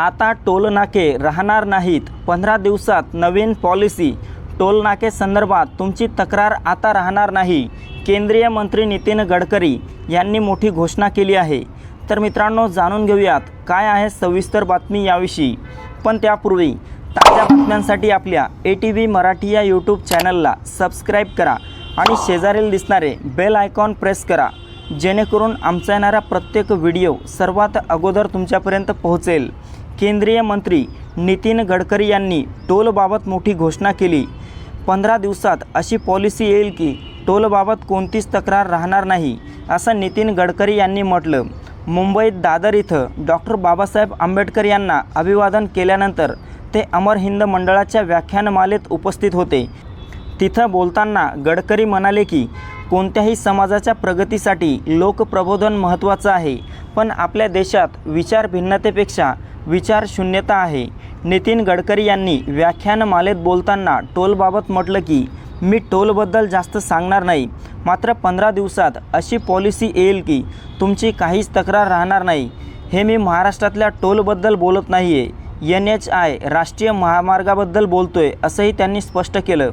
आता टोलनाके राहणार नाहीत. पंधरा दिवसात नवीन पॉलिसी. टोलनाके संदर्भात तुमची तक्रार आता राहणार नाही. केंद्रीय मंत्री नितीन गडकरी यांनी मोठी घोषणा केली आहे. तर मित्रांनो जाणून घेऊयात काय आहे सविस्तर बातमी याविषयी. पण त्यापूर्वी ताज्या बातम्यांसाठी आपल्या ए टी व्ही मराठी या यूट्यूब चॅनलला सबस्क्राईब करा आणि शेजारील दिसणारे बेल आयकॉन प्रेस करा. जेणेकरून आमचा येणारा प्रत्येक व्हिडिओ सर्वात अगोदर तुमच्यापर्यंत पोहोचेल. केंद्रीय मंत्री नितीन गडकरी यांनी टोलबाबत मोठी घोषणा केली. पंधरा दिवसात अशी पॉलिसी येईल की टोलबाबत कोणतीच तक्रार राहणार नाही असं नितीन गडकरी यांनी म्हटलं. मुंबईत दादर इथं डॉक्टर बाबासाहेब आंबेडकर यांना अभिवादन केल्यानंतर ते अमर हिंद मंडळाच्या व्याख्यानमालेत उपस्थित होते. तिथं बोलताना गडकरी म्हणाले की कोणत्याही समाजाच्या प्रगतीसाठी लोकप्रबोधन महत्त्वाचं आहे पण आपल्या देशात विचार भिन्नतेपेक्षा विचार शून्यता आहे. नितीन गडकरी यांनी व्याख्यानमालेत बोलताना टोलबाबत म्हटलं की मी टोलबद्दल जास्त सांगणार नाही. मात्र पंधरा दिवसात अशी पॉलिसी येईल की तुमची काहीच तक्रार राहणार नाही. हे मी महाराष्ट्रातल्या टोलबद्दल बोलत नाही आहे एन एच आय राष्ट्रीय महामार्गाबद्दल बोलतोय असंही त्यांनी स्पष्ट केलं.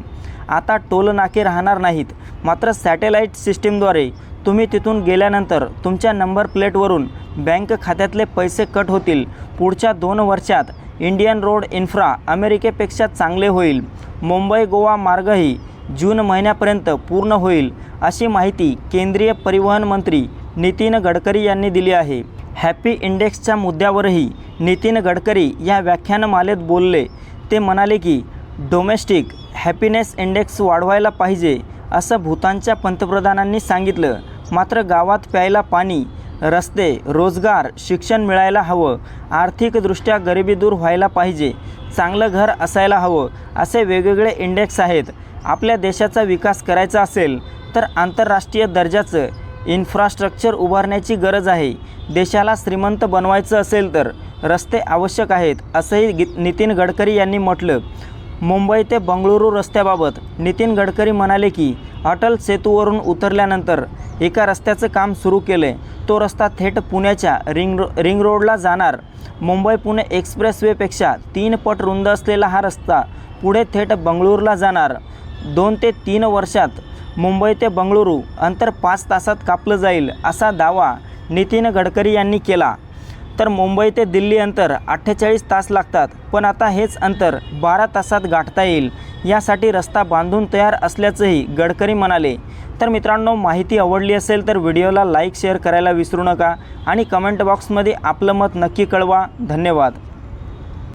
आता टोल नाके राहणार नाहीत. मात्र सॅटेलाईट सिस्टीमद्वारे तुम्ही तिथून गेल्यानंतर तुमच्या नंबर प्लेटवरून बँक खात्यातले पैसे कट होतील. पुढच्या दोन वर्षात इंडियन रोड इन्फ्रा अमेरिकेपेक्षा चांगले होईल. मुंबई गोवा मार्गही जून महिन्यापर्यंत पूर्ण होईल अशी माहिती केंद्रीय परिवहन मंत्री नितीन गडकरी यांनी दिली आहे. हॅपी इंडेक्सच्या मुद्द्यावरही नितीन गडकरी या व्याख्यानमालेत बोलले. ते म्हणाले की डोमेस्टिक हॅपीनेस इंडेक्स वाढवायला पाहिजे असं भूतानच्या पंतप्रधानांनी सांगितलं. मात्र गावात प्यायला पाणी रस्ते रोजगार शिक्षण मिळायला हवं आर्थिकदृष्ट्या गरिबी दूर व्हायला पाहिजे चांगलं घर असायला हवं असे वेगवेगळे इंडेक्स आहेत. आपल्या देशाचा विकास करायचा असेल तर आंतरराष्ट्रीय दर्जाचं इन्फ्रास्ट्रक्चर उभारण्याची गरज आहे. देशाला श्रीमंत बनवायचं असेल तर रस्ते आवश्यक आहेत असंही नितीन गडकरी यांनी म्हटलं. मुंबई ते बंगळुरू रस्त्याबाबत नितीन गडकरी म्हणाले की अटल सेतूवरून उतरल्यानंतर एका रस्त्याचं काम सुरू केलं आहे तो रस्ता थेट पुण्याच्या रिंग रो रिंग रोडला जाणार. मुंबई पुणे एक्सप्रेसवेपेक्षा तीन पट रुंद असलेला हा रस्ता पुढे थेट बंगळुरूला जाणार. दोन ते तीन वर्षात मुंबई ते बंगळुरू अंतर पाच तासात कापलं जाईल असा दावा नितीन गडकरी यांनी केला. तर मुंबई ते दिल्ली अंतर अठ्ठेचाळीस तास लागतात. पण आता हेच अंतर बारा तासात गाठता येईल. यासाठी रस्ता बांधून तयार असल्याचंही गडकरी म्हणाले. तर मित्रांनो माहिती आवडली असेल तर व्हिडिओला लाईक शेअर करायला विसरू नका आणि कमेंट बॉक्समध्ये आपलं मत नक्की कळवा. धन्यवाद.